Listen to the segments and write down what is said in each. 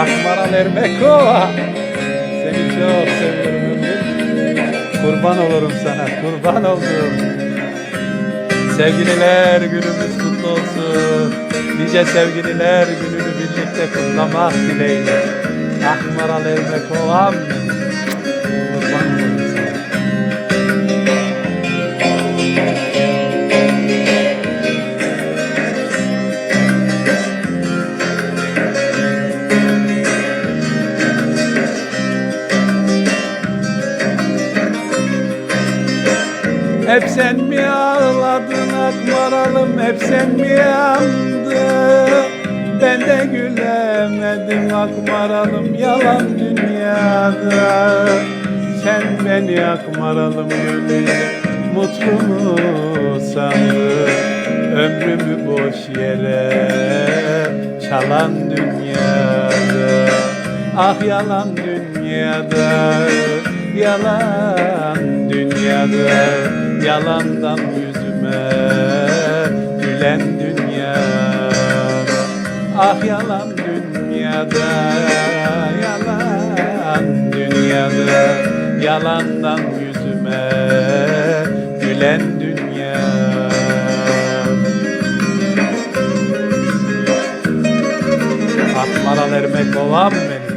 Akmaral Ermekova. Seni çok seviyorum ömrüm. Kurban olurum sana, kurban olurum. Sevgililer günümüz kutlu olsun. Nice sevgililer gününü birlikte kutlamak dileğiyle. Akmaral Ermekovam. Kurban Hep sen mi ağladın akmaralım hep sen mi yandın? Ben de gülemedim akmaralım yalan dünyada. Sen beni akmaralım gönlünde mutlu mu sandın? Ömrümü boş yere çalan dünyada. Ah yalan dünyada Yalan dünyada Yalandan yüzüme Gülen dünyada. Ah yalan dünyada Yalan dünyada. Yalandan yüzüme Gülen dünyada. Akmaral ermek ovam benim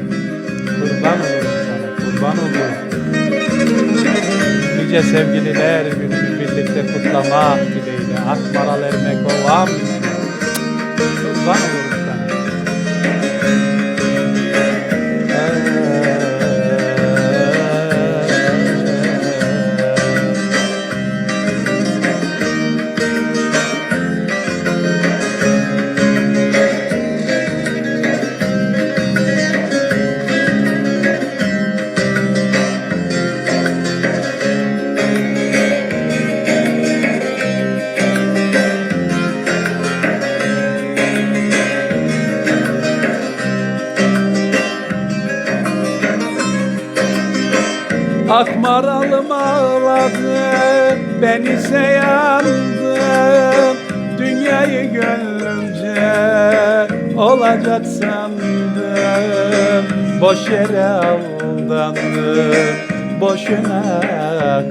Nice sevgililer gününü birlikte kutlamak dileğiyle. Akmaral ermek ovam Kurban olurum sana Akmaralım ağladı Ben ise yandım. Dünyayı gönlümce Olacak sandım. Boş yere aldandım Boşuna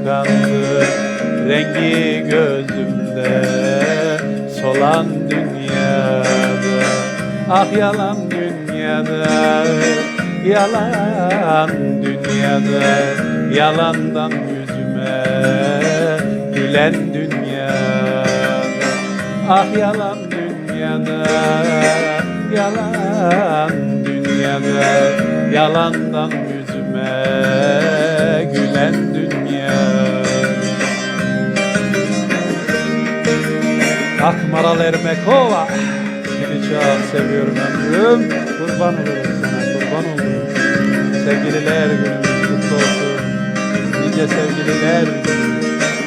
kandım. Rengi gözümde Solan dünyada. Ah yalan dünyada Yalan dünyada Yalandan yüzüme Gülen dünyada Ah yalan dünyada Yalan dünyada Yalandan yüzüme Gülen dünyada Akmaral Ermekova Seni çok seviyorum ömrüm. Kurban olurum sana kurban olurum. Sevgililer günümüz kutlu olsun Nice sevgililer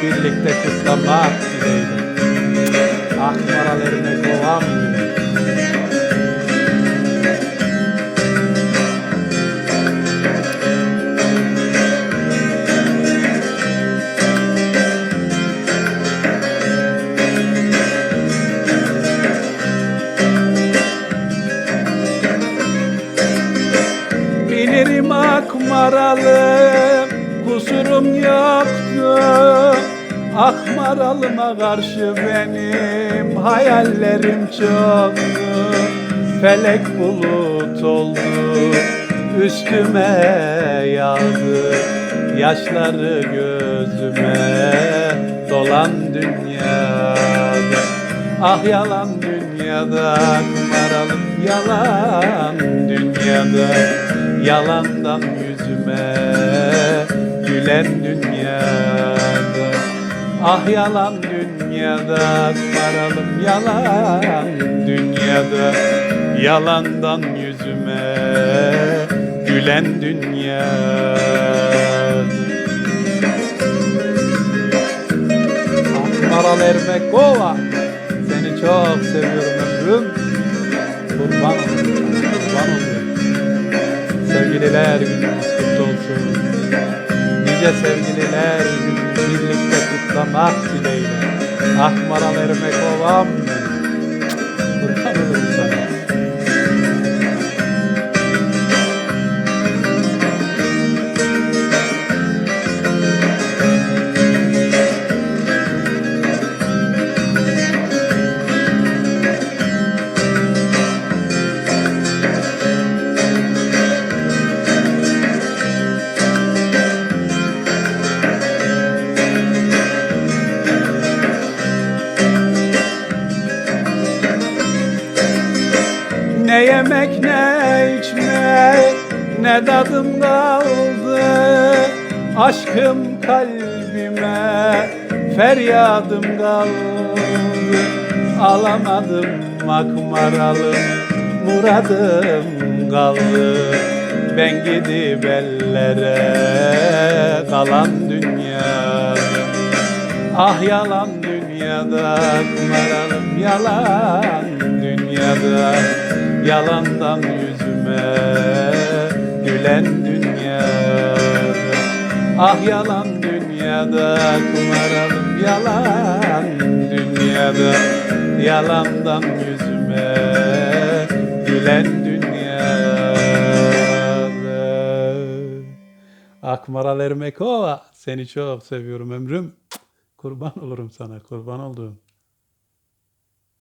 Birlikte kutlamak dileğiyle Akmaralıma karşı benim Hayallerim çoktu Felek bulut oldu Üstüme yağdı. Yaşları gözüme Dolan dünyada. Ah yalan dünyada kumaralım yalan dünyada. Yalandan yüzüme gülen dünyada Ah yalan dünyada kumaralım yalan dünyada. Yalandan yüzüme gülen dünyada Akmaral Ermekova Seni çok seviyorum ömrüm. Kurban olurum kurban olurum Sevgililer günümüz kutlu olsun. Nice sevgililer gününü birlikte kutlamak dileğiyle. Akmaral Ermekovam benim içme ne tadım kaldı. Aşkım kalbime feryadım kaldı. Alamadım akmaralım muradım kaldı. Ben gidip ellere kalan dünyada Ah yalan dünyada kumaralım yalan dünyada Yalandan yüzüme gülen dünyada Ah yalan dünyada kumaralım yalan dünyada Yalandan yüzüme gülen dünyada Akmaral Ermekova seni çok seviyorum ömrüm. Kurban olurum sana kurban olduğum.